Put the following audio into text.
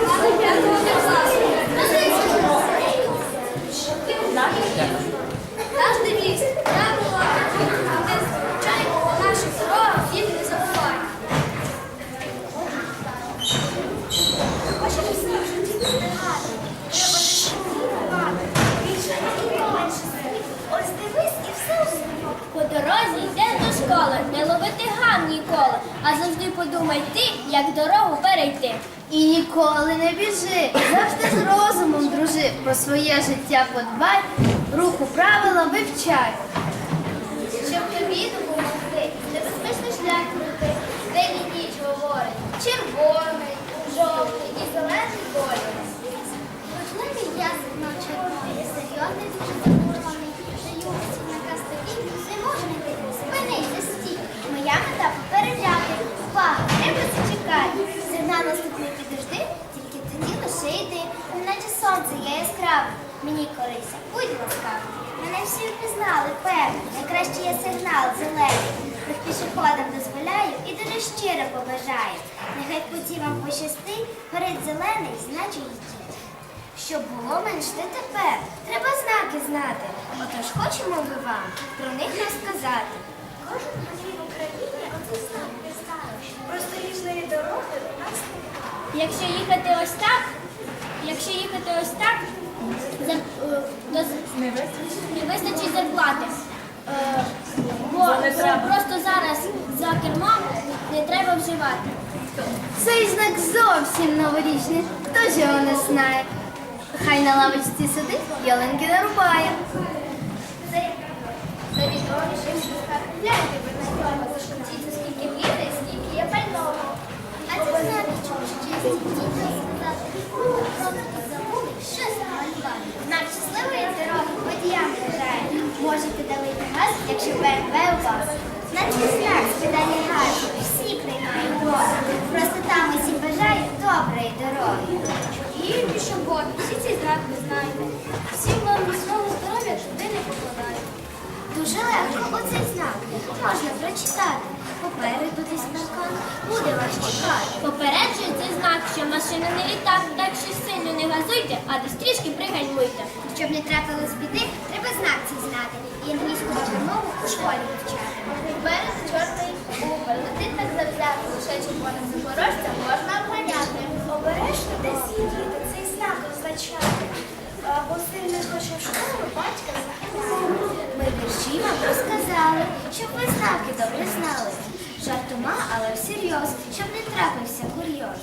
Thank you. А завжди подумай ти, як дорогу перейти. І ніколи не біжи, завжди з розумом дружи, про своє життя подбай, руху правила вивчай. Щоб тобі допомогти, небезпечний шлях пройти, день і ніч говорить, червоний, жовтий і зелений кольор. Можливий ясен червоний, серйозний, дуже впізнали, певно. Найкраще є сигнал зелений. Хоч пішоходам дозволяю і дуже щиро побажаю. Нехай путі вам пощастить, горить зелений, значить йдіть. Щоб було менш ти тепер, треба знаки знати. Отож хочемо ми вам про них розказати. Кожен ходій в Україні оце знак не знає. Просто різної дороги у нас немає. Якщо їхати ось так, якщо їхати ось так, не вистачить зарплати. Е, бо просто зараз за кермом не треба вживати. Цей знак зовсім новорічний, хто ж його не знає. Хай на лавочці сидить, ялинки нарубає. Скільки віри, скільки є пального. А це знаки чого ще діти сказати. Просто тут забули щось намалювати. Знак щасливої дороги водіям. Можете далити газ, якщо БМВ у вас. Значить знак з педалі газу. Всі приймають Бога. Просто там усі бажають доброї дороги. І пішоход, всі ці знаки знаєте. Всім вам міцного здоров'я туди не покладаю. Дуже легко оцей знак можна прочитати. Попереду десь паркан буде вас чекати. Попереджує цей знак, що машина не літа, так що сильно не газуйте, а десь трішки пригальмуйте. Щоб не трапилось біди, треба знак цей знати. І англійську у школі вивчати. Попереду чорний Uber, летить так завзято, лише червоним запорожцям можна обганяти. Обережно десь їдете, цей знак означає. Або сильно хоче в школу, батька захистити. Ми вірші розказали, щоб ви знаки добре знали. Жартома, але всерйоз, щоб не трапився курйоз.